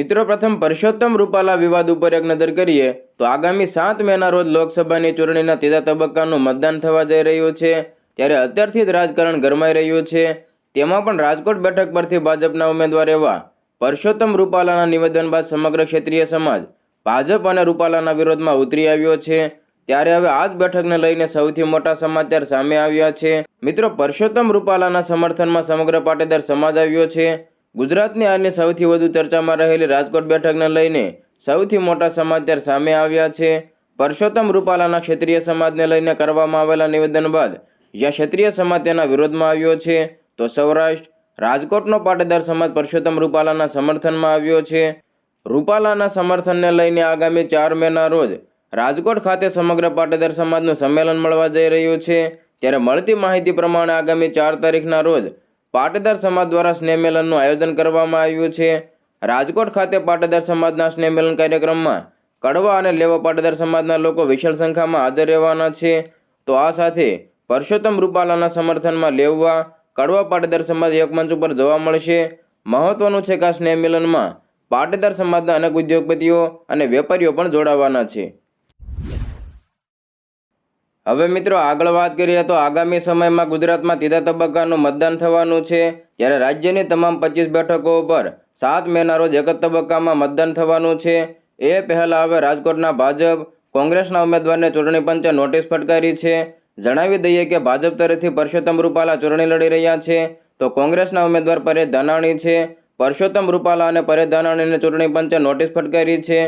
મિત્રો, પ્રથમ પરસોત્તમ રૂપાલા વિવાદ ઉપર એક નજર કરીએ, તો આગામી સાત મેના રોજ લોકસભાની ચૂંટણીના ત્રીજા તબક્કાનું મતદાન થવા જઈ રહ્યું છે. ત્યારે અત્યારથી જ રાજકારણ ગરમાઈ રહ્યું છે. તેમાં પણ રાજકોટ બેઠક પરથી ભાજપના ઉમેદવાર એવા પરસોત્તમ રૂપાલાના નિવેદન બાદ સમગ્ર ક્ષેત્રીય સમાજ ભાજપ અને રૂપાલાના વિરોધમાં ઉતરી આવ્યો છે. ત્યારે હવે આ જ બેઠકને લઈને સૌથી મોટા સમાચાર સામે આવ્યા છે. મિત્રો, પરસોત્તમ રૂપાલાના સમર્થનમાં સમગ્ર પાટીદાર સમાજ આવ્યો છે. ગુજરાતની આજની સૌથી વધુ ચર્ચામાં રહેલી રાજકોટ બેઠકને લઈને સૌથી મોટા સમાચાર સામે આવ્યા છે. પરસોત્તમ રૂપાલાના ક્ષત્રિય સમાજને લઈને કરવામાં આવેલા નિવેદન બાદ જ્યાં ક્ષત્રિય સમાજ તેના વિરોધમાં આવ્યો છે, તો સૌરાષ્ટ્ર રાજકોટનો પાટીદાર સમાજ પરસોત્તમ રૂપાલાના સમર્થનમાં આવ્યો છે. રૂપાલાના સમર્થનને લઈને આગામી ચાર મેના રોજ રાજકોટ ખાતે સમગ્ર પાટીદાર સમાજનું સંમેલન મળવા જઈ રહ્યું છે. ત્યારે મળતી માહિતી પ્રમાણે આગામી ચાર તારીખના રોજ પાટીદાર સમાજ દ્વારા સ્નેહમેલનનું આયોજન કરવામાં આવ્યું છે. રાજકોટ ખાતે પાટીદાર સમાજના સ્નેહમેલન કાર્યક્રમમાં કડવા અને લેવા પાટીદાર સમાજના લોકો વિશાળ સંખ્યામાં હાજર રહેવાના છે. તો આ સાથે પરસોત્તમ રૂપાલાના સમર્થનમાં લેવવા કડવા પાટીદાર સમાજ એક મંચ ઉપર જોવા મળશે. મહત્વનું છે કે આ સ્નેહમેલનમાં પાટીદાર સમાજના અનેક ઉદ્યોગપતિઓ અને વેપારીઓ પણ જોડાવાના છે. હવે મિત્રો આગળ વાત કરીએ તો આગામી સમયમાં ગુજરાતમાં ત્રીજા તબક્કાનું મતદાન થવાનું છે. જ્યારે રાજ્યની તમામ પચીસ બેઠકો ઉપર સાત મેના રોજ એક તબક્કામાં મતદાન થવાનું છે. એ પહેલાં હવે રાજકોટના ભાજપ, કોંગ્રેસના ઉમેદવારને ચૂંટણી પંચે નોટિસ ફટકારી છે. જણાવી દઈએ કે ભાજપ તરફથી પરસોત્તમ રૂપાલા ચૂંટણી લડી રહ્યા છે. તો કોંગ્રેસના ઉમેદવાર પરેશ ધાનાણી છે. પરસોત્તમ રૂપાલા અને પરેશ ધાનાણીને ચૂંટણી પંચે નોટિસ ફટકારી છે.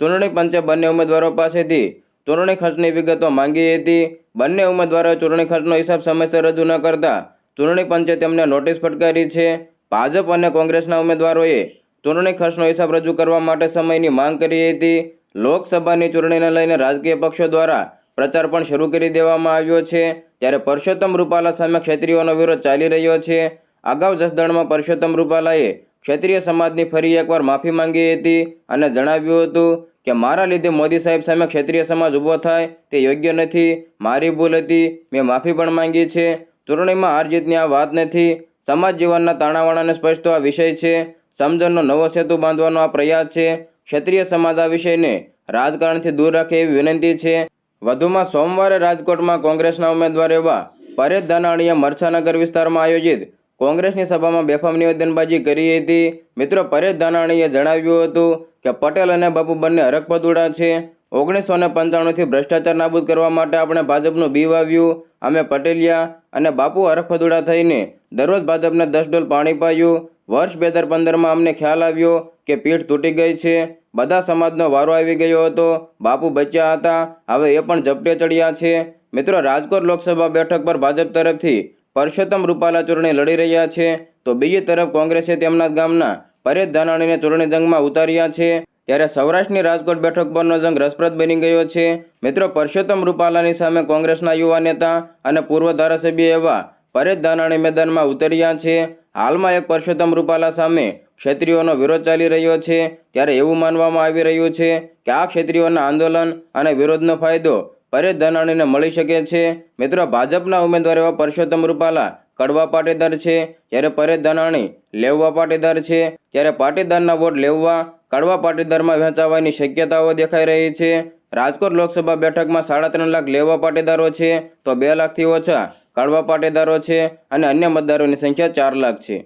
ચૂંટણી પંચે બંને ઉમેદવારો પાસેથી ચૂંટણી ખર્ચની વિગતો માંગી હતી. બંને ઉમેદવારોએ ચૂંટણી ખર્ચનો હિસાબ સમયસર રજૂ ન કરતા ચૂંટણી પંચે તેમને નોટિસ ફટકારી છે. ભાજપ અને કોંગ્રેસના ઉમેદવારોએ ચૂંટણી ખર્ચનો હિસાબ રજૂ કરવા માટે સમયની માંગ કરી હતી. લોકસભાની ચૂંટણીને લઈને રાજકીય પક્ષો દ્વારા પ્રચાર પણ શરૂ કરી દેવામાં આવ્યો છે. ત્યારે પરસોત્તમ રૂપાલા સામે ક્ષત્રિયોનો વિરોધ ચાલી રહ્યો છે. અગાઉ જસદણમાં પરસોત્તમ રૂપાલાએ ક્ષત્રિય સમાજની ફરી એકવાર માફી માંગી હતી અને જણાવ્યું હતું કે મારા લીધે મોદી સાહેબ સામે ક્ષત્રિય સમાજ ઊભો થાય, તે યોગ્ય નથી. મારી ભૂલ હતી, મેં માફી પણ માંગી છે. ચૂંટણીમાં હાર જીતની આ વાત નથી. સમાજ જીવનના તાણાવાણાને સ્પષ્ટ આ વિષય છે. સમજણનો નવો સેતુ બાંધવાનો આ પ્રયાસ છે. ક્ષત્રિય સમાજ આ વિષયને રાજકારણથી દૂર રાખે એવી વિનંતી છે. વધુમાં સોમવારે રાજકોટમાં કોંગ્રેસના ઉમેદવાર એવા પરેશ ધાનાણીએ મરછાનગર વિસ્તારમાં આયોજિત કોંગ્રેસની સભામાં બેફામ નિવેદનબાજી કરી હતી. મિત્રો પરેશ ધાનાણીએ જણાવ્યું હતું કે પટેલ અને બાપુ બંને હરકપદુડા છે. ઓગણીસો ને પંચાણુંથી ભ્રષ્ટાચાર નાબૂદ કરવા માટે આપણે ભાજપનું બી વાવ્યું અમે પટેલિયા અને બાપુ હરખપદુડા થઈને દરરોજ ભાજપને દસ ડોલ પાણી પાયું. વર્ષ બે હજાર પંદરમાં અમને ખ્યાલ આવ્યો કે પીઠ તૂટી ગઈ છે. બધા સમાજનો વારો આવી ગયો હતો. બાપુ બચ્યા હતા. હવે એ પણ ઝપટે ચડ્યા છે. મિત્રો રાજકોટ લોકસભા બેઠક પર ભાજપ તરફથી પરસોત્તમ રૂપાલા ચૂંટણી લડી રહ્યા છે. તો બીજી તરફ કોંગ્રેસે તેમના ગામના પરેશ ધાનાણીને ચૂંટણી જંગમાં ઉતાર્યા છે. ત્યારે સૌરાષ્ટ્રની રાજકોટ બેઠક પરનો જંગ રસપ્રદ બની ગયો છે. મિત્રો, પરસોત્તમ રૂપાલાની સામે કોંગ્રેસના યુવા નેતા અને પૂર્વ ધારાસભ્ય એવા પરેશ ધાનાણી મેદાનમાં ઉતર્યા છે. હાલમાં એક પરસોત્તમ રૂપાલા સામે ક્ષત્રિયોનો વિરોધ ચાલી રહ્યો છે. ત્યારે એવું માનવામાં આવી રહ્યું છે કે આ ક્ષત્રિયોના આંદોલન અને વિરોધનો ફાયદો પરેશ ધાનાણીને મળી શકે છે. મિત્રો, ભાજપના ઉમેદવાર એવા પરસોત્તમ રૂપાલા કડવા પાટીદાર છે. જ્યારે પરેશ ધાનાણી લેવવા પાટીદાર છે. ત્યારે પાટીદારના વોટ લેવવા, કડવા પાટીદારમાં વહેંચાવાની શક્યતાઓ દેખાઈ રહી છે. રાજકોટ લોકસભા બેઠકમાં સાડા ત્રણ લાખ લેવા પાટીદારો છે. તો બે લાખથી ઓછા કડવા પાટીદારો છે અને અન્ય મતદારોની સંખ્યા ચાર લાખ છે.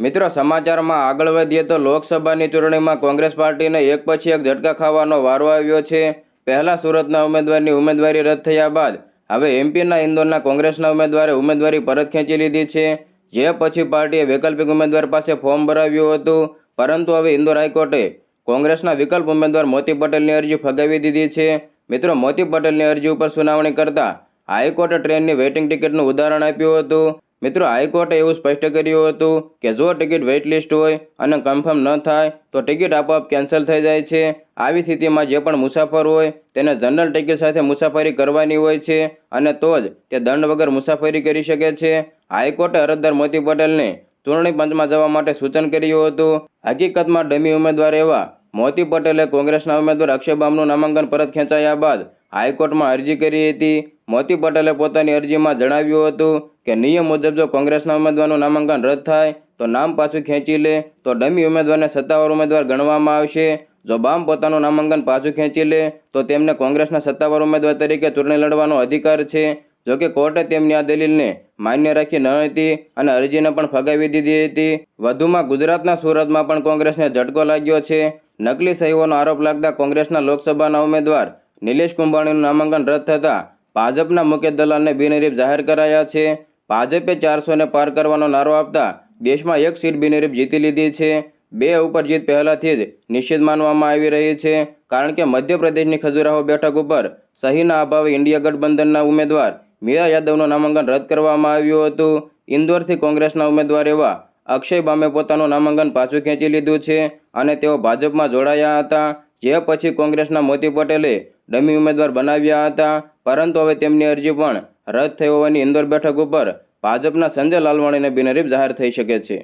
મિત્રો, સમાચારમાં આગળ વધીએ તો લોકસભાની ચૂંટણીમાં કોંગ્રેસ પાર્ટીને એક પછી એક ઝટકા ખાવાનો વારો આવ્યો છે. પહેલા સુરતના ઉમેદવારની ઉમેદવારી રદ થયા બાદ હવે એમપીના ઇન્દોરના કોંગ્રેસના ઉમેદવારે ઉમેદવારી પરત ખેંચી લીધી છે. જે પછી પાર્ટીએ વૈકલ્પિક ઉમેદવાર પાસે ફોર્મ ભરાવ્યું હતું. પરંતુ હવે ઇન્દોર હાઈકોર્ટે કોંગ્રેસના વિકલ્પ ઉમેદવાર મોતી પટેલની અરજી ફગાવી દીધી છે. મિત્રો, મોતી પટેલની અરજી ઉપર સુનાવણી કરતા હાઈકોર્ટે ટ્રેનની વેઇટિંગ ટિકિટનું ઉદાહરણ આપ્યું હતું. મિત્રો, હાઈકોર્ટે એવું સ્પષ્ટ કર્યું હતું કે જો ટિકિટ વેઇટ લિસ્ટ હોય અને કન્ફર્મ ન થાય, તો ટિકિટ આપોઆપ કેન્સલ થઈ જાય છે. આવી સ્થિતિમાં જે પણ મુસાફર હોય, તેને જનરલ ટિકિટ સાથે મુસાફરી કરવાની હોય છે અને તો જ તે દંડ વગર મુસાફરી કરી શકે છે. હાઈકોર્ટે અરજદાર મોતી પટેલને ચૂંટણી પંચમાં જવા માટે સૂચન કર્યું હતું. હકીકતમાં ડમી ઉમેદવાર એવા મોતી પટેલે કોંગ્રેસના ઉમેદવાર અક્ષય બામનું નામાંકન પરત ખેંચાયા બાદ હાઈકોર્ટમાં અરજી કરી હતી. મોતી પટેલે પોતાની અરજીમાં જણાવ્યું હતું કે નિયમ મુજબ જો કોંગ્રેસના ઉમેદવારનું નામાંકન રદ થાય, તો નામ પાછું ખેંચી લે, તો ડમી ઉમેદવારને સત્તાવાર ઉમેદવાર ગણવામાં આવશે. જો બામ પોતાનું નામાંકન પાછું ખેંચી લે, તો તેમને કોંગ્રેસના સત્તાવાર ઉમેદવાર તરીકે ચૂંટણી લડવાનો અધિકાર છે. જોકે કોર્ટે તેમની આ દલીલને માન્ય રાખી ન હતી અને અરજીને પણ ફગાવી દીધી હતી. વધુમાં ગુજરાતના સુરતમાં પણ કોંગ્રેસને ઝટકો લાગ્યો છે. નકલી સહીઓનો આરોપ લાગતા કોંગ્રેસના લોકસભાના ઉમેદવાર નિલેશ કુંભાણીનું નામાંકન રદ થતાં ભાજપના મુખ્ય દલાલને બિનહરીફ જાહેર કરાયા છે. ભાજપે ચારસોને પાર કરવાનો નારો આપતા દેશમાં એક સીટ બિનહરીફ જીતી લીધી છે. બે ઉપર જીત પહેલાથી જ નિશ્ચિત માનવામાં આવી રહી છે. કારણ કે મધ્યપ્રદેશની ખજુરાહો બેઠક ઉપર સહીના અભાવે ઇન્ડિયા ગઠબંધનના ઉમેદવાર મીરા યાદવનું નામાંકન રદ કરવામાં આવ્યું હતું. ઇન્દોરથી કોંગ્રેસના ઉમેદવાર એવા અક્ષય બામે પોતાનું નામાંકન પાછું ખેંચી લીધું છે અને તેઓ ભાજપમાં જોડાયા હતા. જે પછી કોંગ્રેસના મોતી પટેલે ડમી ઉમેદવાર બનાવ્યા હતા. પરંતુ હવે તેમની અરજી પણ રદ થઈ હોવાની ઇન્દોર બેઠક ઉપર ભાજપના સંજય લાલવાણીને બિનહરીફ જાહેર થઈ શકે છે.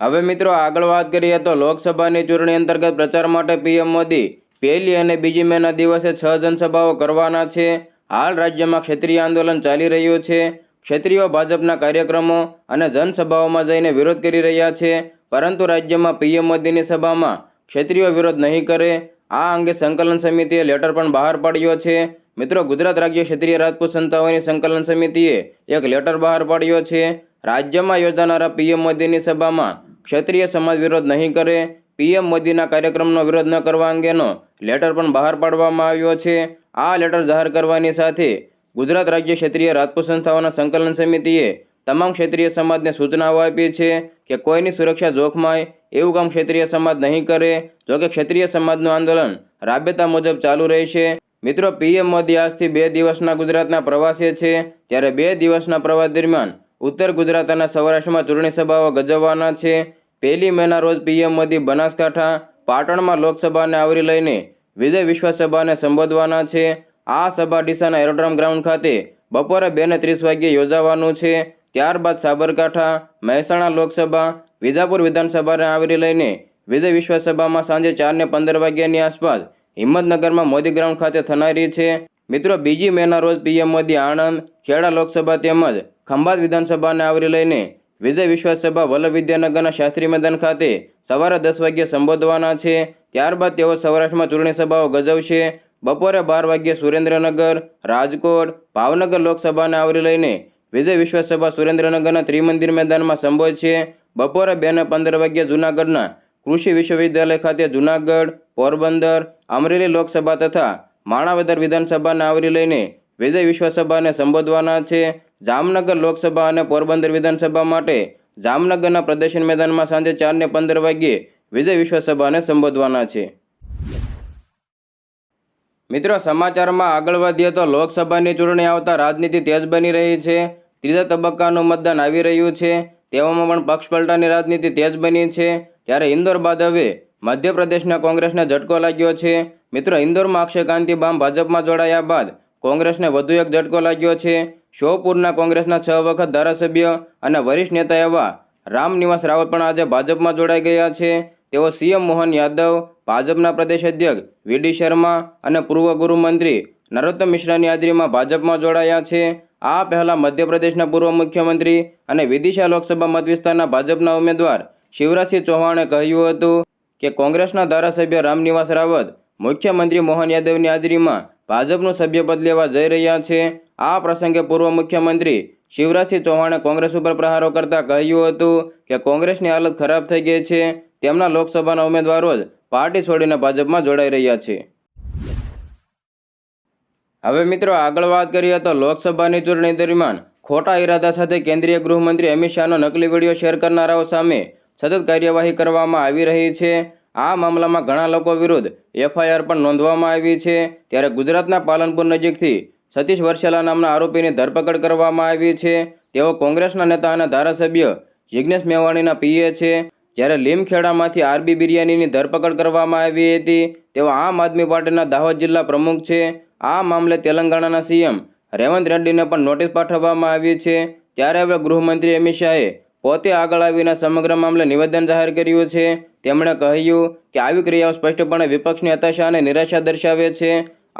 હવે મિત્રો આગળ વાત કરીએ તો લોકસભાની ચૂંટણી અંતર્ગત પ્રચાર માટે પીએમ મોદી પહેલી અને બીજી મેના દિવસે છ જનસભાઓ કરવાના છે. હાલ રાજ્યમાં ક્ષેત્રીય આંદોલન ચાલી રહ્યું છે. ક્ષેત્રીયો ભાજપના કાર્યક્રમો અને જનસભાઓમાં જઈને વિરોધ કરી રહ્યા છે. પરંતુ રાજ્યમાં પીએમ મોદીની સભામાં ક્ષેત્રીયો વિરોધ નહીં કરે. આ અંગે સંકલન સમિતિએ લેટર પણ બહાર પાડ્યો છે. મિત્રો, ગુજરાત રાજ્ય ક્ષેત્રીય રાજપૂત સંસ્થાઓની સંકલન સમિતિએ એક લેટર બહાર પાડ્યો છે. રાજ્યમાં યોજાનારા પીએમ મોદીની સભામાં ક્ષત્રિય સમાજ વિરોધ નહીં કરે, પીએમ મોદીના કાર્યક્રમનો વિરોધ ન કરવા અંગેનો લેટર પણ બહાર પાડવામાં આવ્યો છે. આ લેટર જાહેર કરવાની સાથે ગુજરાત રાજ્ય ક્ષેત્રીય રાજપૂત સંસ્થાઓના સંકલન સમિતિએ તમામ ક્ષેત્રીય સમાજને સૂચનાઓ આપી છે કે કોઈની સુરક્ષા જોખમાય એવું કામ ક્ષેત્રીય સમાજ નહીં કરે, જોકે ક્ષેત્રીય સમાજનું આંદોલન રાબેતા મુજબ ચાલુ રહેશે. મિત્રો, પીએમ મોદી આજથી બે દિવસના ગુજરાતના પ્રવાસે છે. ત્યારે બે દિવસના પ્રવાસ દરમિયાન ઉત્તર ગુજરાત અને સૌરાષ્ટ્રમાં ચૂંટણી સભાઓ ગજવવાના છે. પહેલી મેના રોજ પીએમ મોદી બનાસકાંઠા, પાટણમાં લોકસભાને આવરી લઈને વિજય વિશ્વસભાને સંબોધવાના છે. આ સભા ડીસાના એરોડ્રોમ ગ્રાઉન્ડ ખાતે બપોરે બે ને ત્રીસ વાગ્યે યોજાવાનું છે. ત્યારબાદ સાબરકાંઠા, મહેસાણા લોકસભા, વિજાપુર વિધાનસભાને આવરી લઈને વિજય વિશ્વસભામાં સાંજે ચારને પંદર વાગ્યાની આસપાસ હિંમતનગરમાં મોદી ગ્રાઉન્ડ ખાતે થનારી છે. મિત્રો, બીજી મેના રોજ પીએમ મોદી આણંદ, ખેડા લોકસભા તેમજ ખંભાત વિધાનસભાને આવરી લઈને વિજય વિશ્વાસ સભા વલ્લભ વિદ્યાનગરના શાસ્ત્રી મેદાન ખાતે સવારે દસ વાગ્યે સંબોધવાના છે. ત્યારબાદ તેઓ સૌરાષ્ટ્રમાં ચૂંટણી સભાઓ ગજવશે. બપોરે બાર વાગ્યે સુરેન્દ્રનગર, રાજકોટ, ભાવનગર લોકસભાને આવરી લઈને વિજય વિશ્વાસસભા સુરેન્દ્રનગરના ત્રિમંદિર મેદાનમાં સંબોધશે. બપોરે બે ને પંદર વાગ્યે જૂનાગઢના કૃષિ વિશ્વવિદ્યાલય ખાતે જૂનાગઢ, પોરબંદર, અમરેલી લોકસભા તથા માણાવદર વિધાનસભાને આવરી લઈને વિજય વિશ્વસભાને સંબોધવાના છે. જામનગર લોકસભા અને પોરબંદર વિધાનસભા માટે જામનગરના પ્રદર્શન મેદાનમાં સાંજે ચારને પંદર વાગ્યે વિજય વિશ્વસભાને સંબોધવાના છે. મિત્રો, સમાચારમાં આગળ વધીએ તો લોકસભાની ચૂંટણી આવતા રાજનીતિ તેજ બની રહી છે. ત્રીજા તબક્કાનું મતદાન આવી રહ્યું છે. તેવામાં પણ પક્ષ પલટાની રાજનીતિ તેજ બની છે. ત્યારે ઇન્દોર બાદ હવે મધ્યપ્રદેશના કોંગ્રેસને ઝટકો લાગ્યો છે. મિત્રો, ઇન્દોરમાં અક્ષય કાંતિબામ ભાજપમાં જોડાયા બાદ કોંગ્રેસને વધુ એક ઝટકો લાગ્યો છે. શોપુરના કોંગ્રેસના છ વખત ધારાસભ્ય અને વરિષ્ઠ નેતા એવા રામનિવાસ રાવત પણ આજે ભાજપમાં જોડાઈ ગયા છે. તેઓ સીએમ મોહન યાદવ, ભાજપના પ્રદેશ અધ્યક્ષ વીડી શર્મા અને પૂર્વ ગૃહમંત્રી નરોત્તમ મિશ્રાની હાજરીમાં ભાજપમાં જોડાયા છે. આ પહેલાં મધ્યપ્રદેશના પૂર્વ મુખ્યમંત્રી અને વિદિશા લોકસભા મત વિસ્તારના ભાજપના ઉમેદવાર શિવરાજસિંહ ચૌહાણે કહ્યું હતું કે કોંગ્રેસના ધારાસભ્ય રામનિવાસ રાવત મુખ્યમંત્રી મોહન યાદવની હાજરીમાં ભાજપનું સભ્યપદ લેવા જઈ રહ્યા છે. આ પ્રસંગે પૂર્વ મુખ્યમંત્રી શિવરાજસિંહ ચૌહાણે કોંગ્રેસ ઉપર પ્રહારો કરતા કહ્યું હતું કે કોંગ્રેસની હાલત ખરાબ થઈ ગઈ છે. તેમના લોકસભાના ઉમેદવારો જ પાર્ટી છોડીને ભાજપમાં જોડાઈ રહ્યા છે. હવે મિત્રો આગળ વાત કરીએ તો લોકસભાની ચૂંટણી દરમિયાન ખોટા ઈરાદા સાથે કેન્દ્રીય ગૃહમંત્રી અમિત શાહનો નકલી વીડિયો શેર કરનારાઓ સામે સતત કાર્યવાહી કરવામાં આવી રહી છે. આ મામલામાં ઘણા લોકો વિરુદ્ધ એફઆઈઆર પણ નોંધવામાં આવી છે. ત્યારે ગુજરાતના પાલનપુર નજીકથી સતીશ વર્ષેલા નામના આરોપીની ધરપકડ કરવામાં આવી છે. તેઓ કોંગ્રેસના નેતા અને ધારાસભ્ય જિજ્ઞેશ મેવાણીના પીએ છે. જ્યારે લીમખેડામાંથી આરબી બિરયાનીની ધરપકડ કરવામાં આવી હતી, તેઓ આમ આદમી પાર્ટીના દાહોદ જિલ્લા પ્રમુખ છે. આ મામલે તેલંગાણાના સીએમ રેવંત રેડ્ડીને પણ નોટિસ પાઠવવામાં આવી છે. ત્યારે હવે ગૃહમંત્રી અમિત શાહે પોતે આગળ આવીને સમગ્ર મામલે નિવેદન જાહેર કર્યું છે. તેમણે કહ્યું કે આવી ક્રિયાઓ સ્પષ્ટપણે વિપક્ષની હતાશા અને નિરાશા દર્શાવે છે.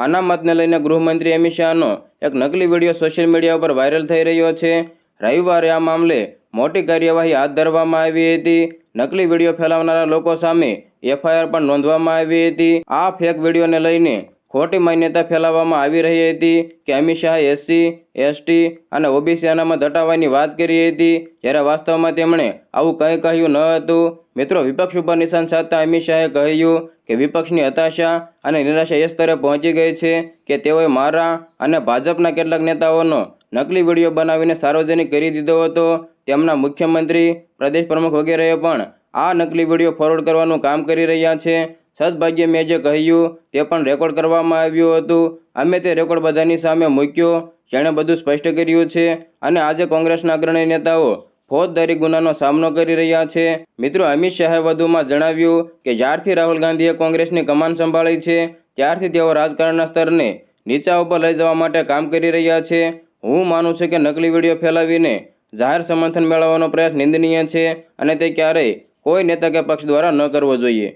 અનામતને લઈને ગૃહમંત્રી અમિત શાહનો એક નકલી વીડિયો સોશિયલ મીડિયા ઉપર વાયરલ થઈ રહ્યો છે. રવિવારે આ મામલે મોટી કાર્યવાહી હાથ ધરવામાં આવી હતી. નકલી વીડિયો ફેલાવનારા લોકો સામે એફઆઈઆર પણ નોંધવામાં આવી હતી. આ ફેક વિડીયોને લઈને ખોટી માન્યતા ફેલાવવામાં આવી રહી હતી કે અમિત શાહે એસસી, એસટી અને ઓબીસી અનામત હટાવવાની વાત કરી હતી, જ્યારે વાસ્તવમાં તેમણે આવું કંઈ કહ્યું ન હતું. મિત્રો, વિપક્ષ ઉપર નિશાન સાધતા અમિત શાહે કહ્યું કે વિપક્ષની હતાશા અને નિરાશા એ સ્તરે પહોંચી ગઈ છે કે તેઓએ મારા અને ભાજપના કેટલાક નેતાઓનો નકલી વીડિયો બનાવીને સાર્વજનિક કરી દીધો હતો. તેમના મુખ્યમંત્રી, પ્રદેશ પ્રમુખ વગેરેએ પણ આ નકલી વીડિયો ફોરવર્ડ કરવાનું કામ કરી રહ્યા છે. સદભાગ્યે મેં જે કહ્યું તે પણ રેકોર્ડ કરવામાં આવ્યું હતું. અમે તે રેકોર્ડ બધાની સામે મૂક્યો. જેણે બધું સ્પષ્ટ કર્યું છે અને આજે કોંગ્રેસના અગ્રણી નેતાઓ ફોજદારી ગુનાનો સામનો કરી રહ્યા છે. મિત્રો, અમિત શાહે વધુમાં જણાવ્યું કે જ્યારથી રાહુલ ગાંધીએ કોંગ્રેસની કમાન સંભાળી છે, ત્યારથી તેઓ રાજકારણના સ્તરને નીચા ઉપર લઈ જવા માટે કામ કરી રહ્યા છે. હું માનું છું કે નકલી વીડિયો ફેલાવીને જાહેર સમર્થન મેળવવાનો પ્રયાસ નિંદનીય છે અને તે ક્યારેય કોઈ નેતા કે પક્ષ દ્વારા ન કરવો જોઈએ.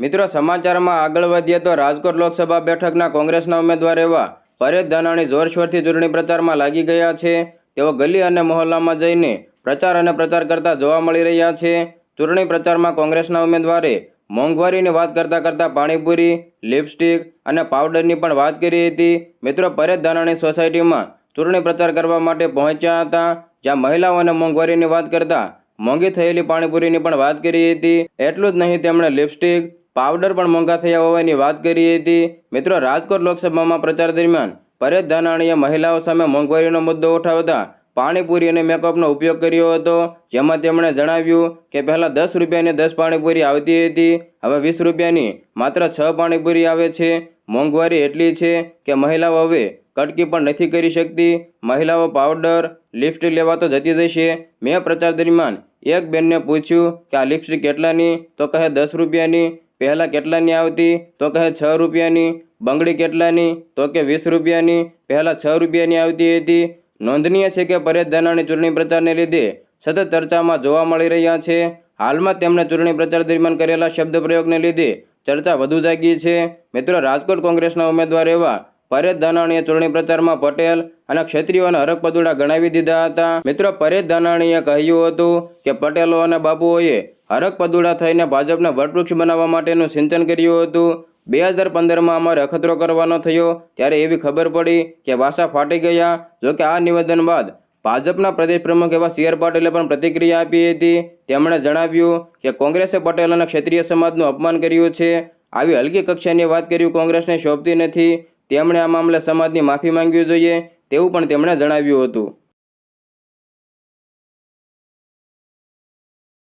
મિત્રો, સમાચારમાં આગળ વધીએ તો રાજકોટ લોકસભા બેઠકના કોંગ્રેસના ઉમેદવાર એવા પરેશ ધાનાણી જોરશોરથી ચૂંટણી પ્રચારમાં લાગી ગયા છે. તેઓ ગલી અને મહોલ્લામાં જઈને પ્રચાર અને પ્રચાર કરતા જોવા મળી રહ્યા છે. ચૂંટણી પ્રચારમાં કોંગ્રેસના ઉમેદવારે મોંઘવારીની વાત કરતાં કરતાં પાણીપુરી, લિપસ્ટિક અને પાવડરની પણ વાત કરી હતી. મિત્રો પરેશ ધાનાણી સોસાયટીમાં ચૂંટણી પ્રચાર કરવા માટે પહોંચ્યા હતા, જ્યાં મહિલાઓને મોંઘવારીની વાત કરતા મોંઘી થયેલી પાણીપુરીની પણ વાત કરી હતી. એટલું જ નહીં, તેમણે લિપસ્ટિક પાવડર પણ મોંઘા થયા હોવાની વાત કરી હતી. મિત્રો, રાજકોટ લોકસભામાં પ્રચાર દરમિયાન પરેશ ધાનાણીએ મહિલાઓ સામે મોંઘવારીનો મુદ્દો ઉઠાવતા પાણીપુરી અને મેકઅપનો ઉપયોગ કર્યો હતો. જેમાં તેમણે જણાવ્યું કે પહેલાં દસ રૂપિયાની દસ પાણીપુરી આવતી હતી. હવે વીસ રૂપિયાની માત્ર છ પાણીપુરી આવે છે. મોંઘવારી એટલી છે કે મહિલાઓ હવે કટકી પણ નથી કરી શકતી. મહિલાઓ પાવડર, લિપસ્ટિક લેવા તો જતી જશે મેં પ્રચાર દરમિયાન એક બેનને પૂછ્યું કે આ લિપસ્ટિક કેટલાની? તો કહે દસ રૂપિયાની. પહેલાં કેટલાની આવતી? તો કહે છ રૂપિયાની. બંગડી કેટલાની? તો કે વીસ રૂપિયાની. પહેલાં છ રૂપિયાની આવતી હતી. નોંધનીય છે કે પરેશ ધાનાણી ચૂંટણી પ્રચારને લીધે સતત ચર્ચામાં જોવા મળી રહ્યા છે. હાલમાં તેમણે ચૂંટણી પ્રચાર દરમિયાન કરેલા શબ્દ પ્રયોગને લીધે ચર્ચા વધુ જાગી છે. મિત્રો, રાજકોટ કોંગ્રેસના ઉમેદવાર એવા પરેશ ધાનાણીએ ચૂંટણી પ્રચારમાં પટેલ અને ક્ષત્રિયોને હરકપદુડા ગણાવી દીધા હતા. મિત્રો, પરેશ ધાનાણીએ કહ્યું હતું કે પટેલો અને બાબુઓએ હરકપદુડા થઈને ભાજપને વટવૃક્ષ બનાવવા માટેનું સિંચન કર્યું હતું. બે હજાર પંદરમાં અમારે અખતરો કરવાનો થયો, ત્યારે એવી ખબર પડી કે વાસા ફાટી ગયા. જોકે આ નિવેદન બાદ ભાજપના પ્રદેશ પ્રમુખ એવા સી આર પાટીલે પણ પ્રતિક્રિયા આપી હતી. તેમણે જણાવ્યું કે કોંગ્રેસે પટેલ અને ક્ષેત્રીય સમાજનું અપમાન કર્યું છે. આવી હલકી કક્ષાની વાત કર્યું કોંગ્રેસને શોભતી નથી. તેમણે આ મામલે સમાજની માફી માંગવી જોઈએ તેવું પણ તેમણે જણાવ્યું હતું.